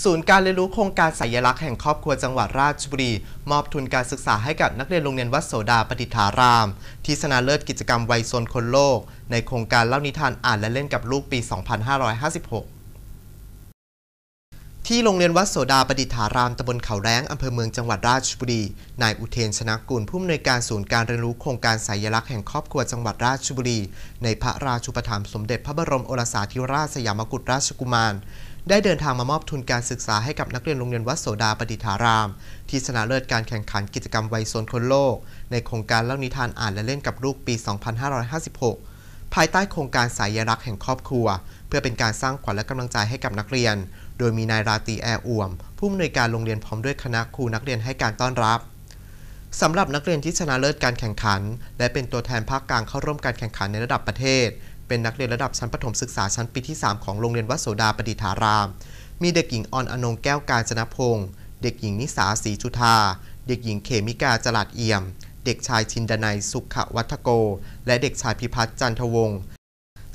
ศูนย์การเรียนรู้โครงการสัญลักษณ์แห่งครอบครัวจังหวัดราชบุรี มอบทุนการศึกษาให้กับนักเรียนโรงเรียนวัดโสดาปฏิฐาราม ที่ชนะเลิศกิจกรรมวัยซนคนโลก ในโครงการเล่านิทานอ่านและเล่นกับลูกปี 2556ที่โรงเรียนวัดโสดาประดิษฐารามตำบลเขาแร้งอำเภอเมืองจังหวัดราชบุรี นายอุเทนชนะกุลผู้อำนวยการศูนย์การเรียนรู้โครงการสัญลักษณ์แห่งครอบครัวจังหวัดราชบุรี ในพระราชูปถัมภ์สมเด็จพระบรมโอรสาธิราชสยามกุฎราชกุมาร ได้เดินทางมามอบทุนการศึกษาให้กับนักเรียนโรงเรียนวัดโสดาประดิษฐาราม ที่ชนะเลิศการแข่งขันกิจกรรมวัยโซนคนโลก ในโครงการเล่านิทานอ่านและเล่นกับลูกปี 2556 ภายใต้โครงการสายรักแห่งครอบครัว เพื่อเป็นการสร้างขวัญและกำลังใจให้กับนักเรียน โดยมีนายราตรีแอร์อ่วม ผู้อำนวยการโรงเรียนพร้อมด้วยคณะครูนักเรียนให้การต้อนรับสำหรับนักเรียนที่ชนะเลิศการแข่งขัน และเป็นตัวแทนภาคกลางเข้าร่วมการแข่งขันในระดับประเทศ เป็นนักเรียนระดับชั้นประถมศึกษาชั้นปีที่ 3 ของโรงเรียนวัดโสดาประดิษฐาราม มีเด็กหญิงออนอนงแก้วกาญจนพงศ์เด็กหญิงนิสาศรีจุธา เด็กหญิงเขมิกาจลัดเอี่ยม เด็กชายชินดนัยสุขวัฒโก และเด็กชายพิพัฒน์จันทวงศ์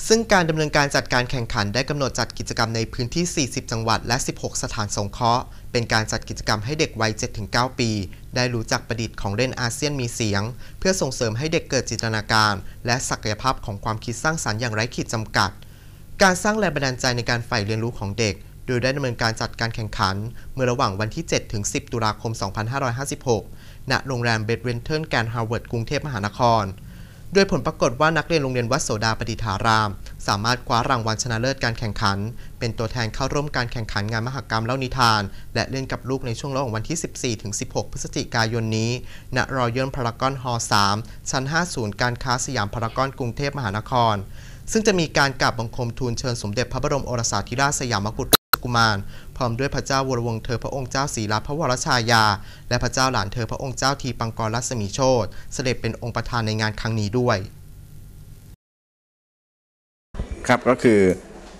ซึ่งการดำเนินการจัดการแข่งขันได้กำหนดจัดกิจกรรมในพื้นที่ 40 จังหวัด และ 16 สถานสงเคราะห์ เป็นการจัดกิจกรรมให้เด็กวัย 7-9 ปี ได้รู้จักประดิษฐ์ของเล่นอาเซียนมีเสียง เพื่อส่งเสริมให้เด็กเกิดจินตนาการ และศักยภาพของความคิดสร้างสรรค์อย่างไร้ขีดจำกัด การสร้างแรงบันดาลใจในการใฝ่เรียนรู้ของเด็ก โดยได้ดำเนินการจัดการแข่งขัน เมื่อระหว่างวันที่ 7 ถึง 10 ตุลาคม 2556 ณ โรงแรมเบดเวนเทิลแกรนด์ฮาร์วาร์ดกรุงเทพมหานคร โดยผลปรากฏว่านักเรียนโรงเรียนวัดโสดาปฏิฐาราม สามารถคว้ารางวัลชนะเลิศการแข่งขัน เป็นตัวแทนเข้าร่วมการแข่งขันงานมหกรรมเล่านิทาน และเล่นกับลูกในช่วงระหว่างวันที่ 14ถึง16 พฤศจิกายนนี้ ณรอยัลพารากอนฮอล3ชั้น 50 การค้าสยามพารากอนกรุงเทพมหานคร ซึ่งจะมีการกราบบังคมทูลเชิญสมเด็จพระบรมโอรสาธิราชสยามกุฎ กุมาร พร้อมด้วยพระเจ้าวรวงเธอพระองค์เจ้าศรีรัตพระวรชายา และพระเจ้าหลานเธอพระองค์เจ้าทีปังกรรัศมีโชตเสด็จเป็นองค์ประธานในงานครั้งนี้ด้วย ครับก็คือ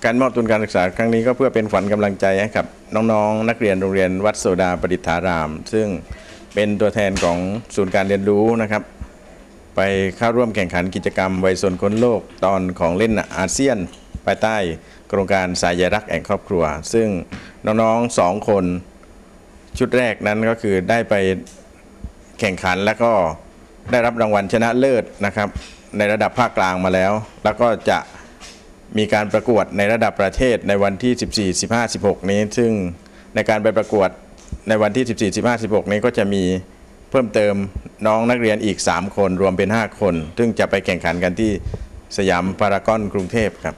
การมอบทุนการศึกษาครั้งนี้ก็เพื่อเป็นขวัญกำลังใจให้กับน้องๆ นักเรียนโรงเรียนวัดโสดาประดิษฐาราม ซึ่งเป็นตัวแทนของศูนย์การเรียนรู้นะครับ ไปเข้าร่วมแข่งขันกิจกรรมไวัยสนคนโลกตอนของเล่นอาเซียน ภายใต้โครงการสายรักแห่งครอบครัว ซึ่งน้องๆสองคนชุดแรกนั้นก็คือได้ไปแข่งขันแล้วก็ได้รับรางวัลชนะเลิศนะครับ ในระดับภาคกลางมาแล้ว แล้วก็จะมีการประกวดในระดับประเทศในวันที่ 14 15 16 นี้ ซึ่งในการไปประกวดในวันที่ 14 15 16 นี้ก็จะมีเพิ่มเติมน้องนักเรียนอีก 3 คนรวมเป็น 5 คน ซึ่งจะไปแข่งขันกันที่สยามพารากอนกรุงเทพครับ